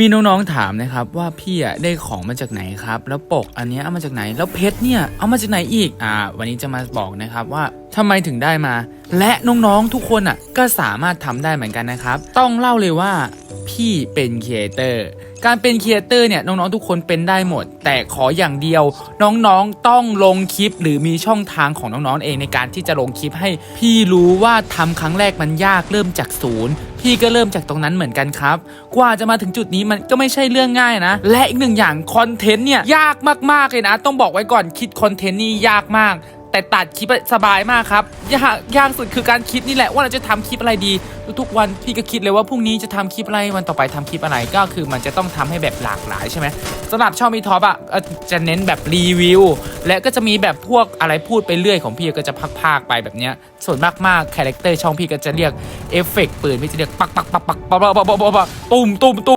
มีน้องๆถามนะครับว่าพี่อะได้ของมาจากไหนครับ แล้วปกอันนี้เอามาจากไหน แล้วเพชรเนี่ยเอามาจากไหนอีกอ่า วันนี้จะมาบอกนะครับว่าทำไมถึงได้มา และน้องๆทุกคนอะก็สามารถทำได้เหมือนกันนะครับ ต้องเล่าเลยว่าพี่เป็นครีเอเตอร์การเป็นครีเอเตอร์เนี่ยน้องๆทุกคนเป็นได้หมด แต่ขออย่างเดียว น้องๆต้องลงคลิป หรือมีช่องทางของน้องๆเองในการที่จะลงคลิปให้ พี่รู้ว่าทำครั้งแรกมันยากเริ่มจากศูนย์พี่ก็เริ่มจากตรงนั้นเหมือนกันครับ กว่าจะมาถึงจุดนี้มันก็ไม่ใช่เรื่องง่ายนะ และอีกหนึ่งอย่างคอนเทนต์เนี่ยยากมากๆเลยนะ ต้องบอกไว้ก่อนคิดคอนเทนต์นี่ยากมาก แต่ตัดคลิปสบายมากครับยากยากสุดคือการคิดนี่แหละว่าเราจะทำคลิปอะไรดี ทุกๆวันพี่ก็คิดเลยว่าพรุ่งนี้จะทำคลิปอะไรวันต่อไปทำคลิปอะไรก็คือมันจะต้องทำให้แบบหลากหลายใช่ไหมสำหรับช่องมีท็อปอะจะเน้นแบบรีวิวและก็จะมีแบบพวกอะไรพูดไปเรื่อยของพี่ก็จะพักๆไปแบบเนี้ยส่วนมากๆคาแรคเตอร์ช่องพี่ก็จะเรียกเอฟเฟกต์ปืนพี่จะเรียกปักปักปักปักปักปักปักปักปักตุ้มตุ้มตุ้ม